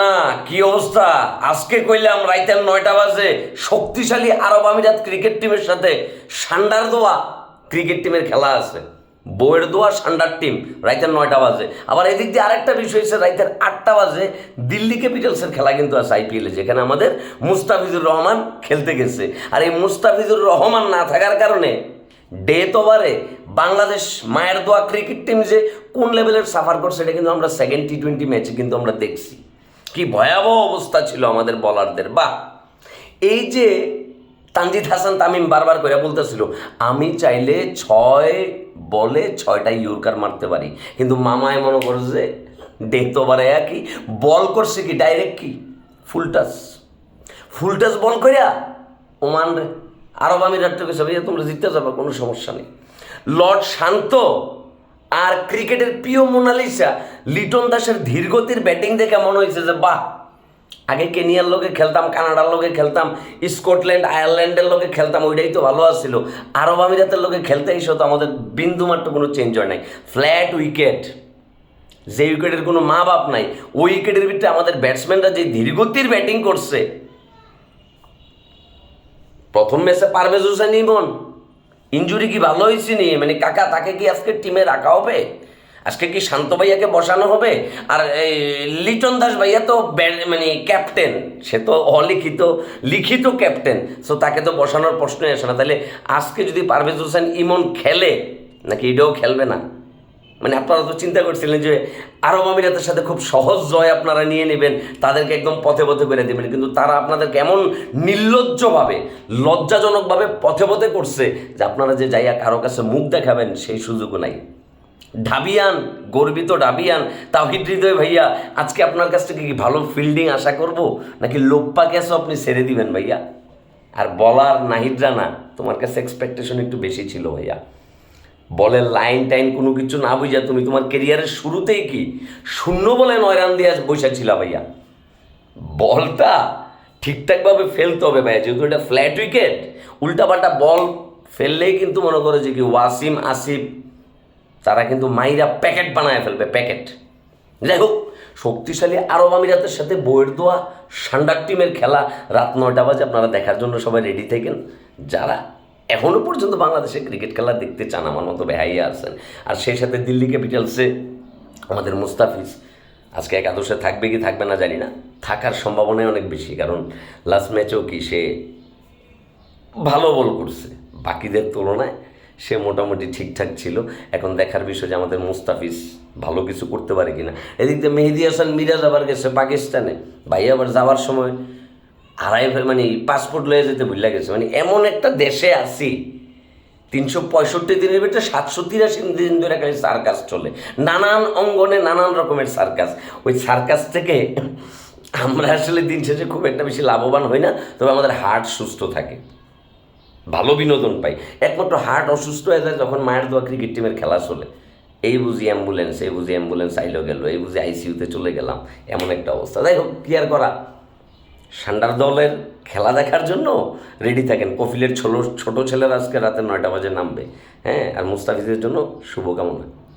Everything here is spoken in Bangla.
না কি অবস্থা? আজকে কইলাম রাইতের নয়টা বাজে। শক্তিশালী আরব আমিরাত ক্রিকেট টিমের সাথে সান্ডার দোয়া ক্রিকেট টিমের খেলা আছে। বইয়ের দোয়া, সান্ডার টিম রাইতের নয়টা বাজে। আবার এদিক দিয়ে আরেকটা বিষয় হচ্ছে রাইতের আটটা বাজে। দিল্লি ক্যাপিটালসের খেলা কিন্তু আছে আইপিএলে যেখানে আমাদের মুস্তাফিজুর রহমান খেলতে গেছে। আর এই মুস্তাফিজুর রহমান না থাকার কারণে ডেথ ওভারে বাংলাদেশ মায়ের দোয়া ক্রিকেট টিম যে কোন লেভেলের সাফার করছে, এটা কিন্তু আমরা সেকেন্ড টি টোয়েন্টি ম্যাচে কিন্তু আমরা দেখছি। কি ভয়াবহ অবস্থা ছিল আমাদের বলারদের। বা এই যে তানজিদ হাসান তামিম বারবার করে বলতেছিল, আমি চাইলে ছয় বলে ছয়টা ইউরকার মারতে পারি। কিন্তু মামায় মনে করে যে ডেথ ওভারে একই। বল করছে কি? ডাইরেক্ট কি? ফুল টাচ। ফুল টাচ বল করিয়া ওমান আরব আমিরাত থেকে সবাই তোমরা জিততে যাবে, কোনো সমস্যা নেই। লর্ড শান্ত আর ক্রিকেটের প্রিয় মোনালিসা, লিটন দাসের ধীরগতির ব্যাটিং দেখে মনে হয়েছে যে, বাহ, আগে কেনিয়ার লোকে খেলতাম, কানাডার লোকে খেলতাম, স্কটল্যান্ড, আয়ারল্যান্ডের লোকে খেলতাম, ওইটাই তো ভালো আসছিল আরব আমিরাতের লোকে খেলতে এসে তো আমাদের বিন্দুমাত্র কোনো চেঞ্জ হয় নাই। ফ্ল্যাট উইকেট যে উইকেটের কোনো মা বাপ নাই, ওই উইকেটের ভিতরে আমাদের ব্যাটসম্যানরা যে ধীরগতির ব্যাটিং করছে, প্রথম ম্যাচে পারভেজ হোসেন ইমন ইঞ্জুরি কি ভালো হয়েছে নি? মানে কাকা, তাকে কি আজকে টিমে রাখা হবে? আজকে কি শান্ত ভাইয়াকে বসানো হবে? আর এই লিটন দাস ভাইয়া তো মানে ক্যাপ্টেন। সে তো অলিখিত, লিখিত ক্যাপ্টেন। সো তাকে তো বসানোর প্রশ্নই আসে না। তাহলে আজকে যদি পারভেজ হোসেন ইমন খেলে, নাকি এটাও খেলবে না? মানে আপনারা তো চিন্তা করছিলেন যে আরব আমিরাতের সাথে খুব সহজ জয় আপনারা নিয়ে নেবেন, তাদেরকে একদম পথে পথে করে দেবেন। কিন্তু তারা আপনাদেরকে এমন নির্লজ্জভাবে, লজ্জাজনকভাবে পথে পথে করছে যে আপনারা যে যাইয়া কারও কাছে মুখ দেখাবেন সেই সুযোগও নাই। ঢাবিয়ান, গর্বিত ডাবিয়ান তাহিদ হৃদয় ভাইয়া, আজকে আপনার কাছ থেকে কি ভালো ফিল্ডিং আশা করব? নাকি লোপ্পা ক্যাসও আপনি ছেড়ে দিবেন ভাইয়া? আর বলার নাহিদ রানা, তোমার কাছে এক্সপেকটেশন একটু বেশি ছিল ভাইয়া। বলের লাইন টাইন কোনো কিছু না বুঝা তুমি তোমার কেরিয়ারের শুরুতেই কি শূন্য বলে নয় রান দিয়ে বসেছিল ভাইয়া? বলটা ঠিকঠাকভাবে ফেলতে হবে ভাইয়া, যেহেতু এটা ফ্ল্যাট উইকেট উল্টাপাল্টা বল ফেললেই কিন্তু মনে করে যে কি ওয়াসিম, আসিফ, তারা কিন্তু মাইরা প্যাকেট বানায় ফেলবে, প্যাকেট। যাই হোক, শক্তিশালী আরব আমিরাতের সাথে বইয়ের দোয়া সান্ডার টিমের খেলা, রাত নয়টা বাজে, আপনারা দেখার জন্য সবাই রেডি থাকেন। যারা এখনও পর্যন্ত বাংলাদেশে ক্রিকেট খেলা দেখতে চান আমার মতো বেহাইয়া আছেন। আর সেই সাথে দিল্লি ক্যাপিটালসে আমাদের মুস্তাফিজ, আজকে একাদশে থাকবে কি থাকবে না জানি না। থাকার সম্ভাবনাই অনেক বেশি, কারণ লাস্ট ম্যাচেও কি সে ভালো বল করছে। বাকিদের তুলনায় সে মোটামুটি ঠিকঠাক ছিল। এখন দেখার বিষয় যে আমাদের মুস্তাফিজ ভালো কিছু করতে পারে কিনা। এদিক দিয়ে মেহেদি হাসান মিরাজ আবার গেছে পাকিস্তানে। ভাই আবার যাওয়ার সময় আড়াই মানে পাসপোর্ট লয়ে যেতে ভুলে গেছে। মানে এমন একটা দেশে আছি, তিনশো পঁয়ষট্টি দিনের ভিতরে সাতশো তিরাশি দিন ধরে খালি সার্কাস চলে। নানান অঙ্গনে নানান রকমের সার্কাস। ওই সার্কাস থেকে আমরা আসলে দিন শেষে খুব একটা বেশি লাভবান হই না, তবে আমাদের হার্ট সুস্থ থাকে। ভালো বিনোদন পাই। একমাত্র হার্ট অসুস্থ হয়ে যায় যখন মায়ের দোয়া ক্রিকেট টিমের খেলা চলে। এই বুঝি অ্যাম্বুলেন্স এই বুঝি অ্যাম্বুলেন্স আইলো গেল, এই বুঝি আইসিইউতে চলে গেলাম, এমন একটা অবস্থা। যাই হোক, কি আর করা? সান্ডার দলের খেলা দেখার জন্য রেডি থাকেন। কফিলের ছোট ছোটো ছেলেরা আজকে রাতে নয়টা বাজে নামবে। হ্যাঁ আর মুস্তাফিজের জন্য শুভকামনা।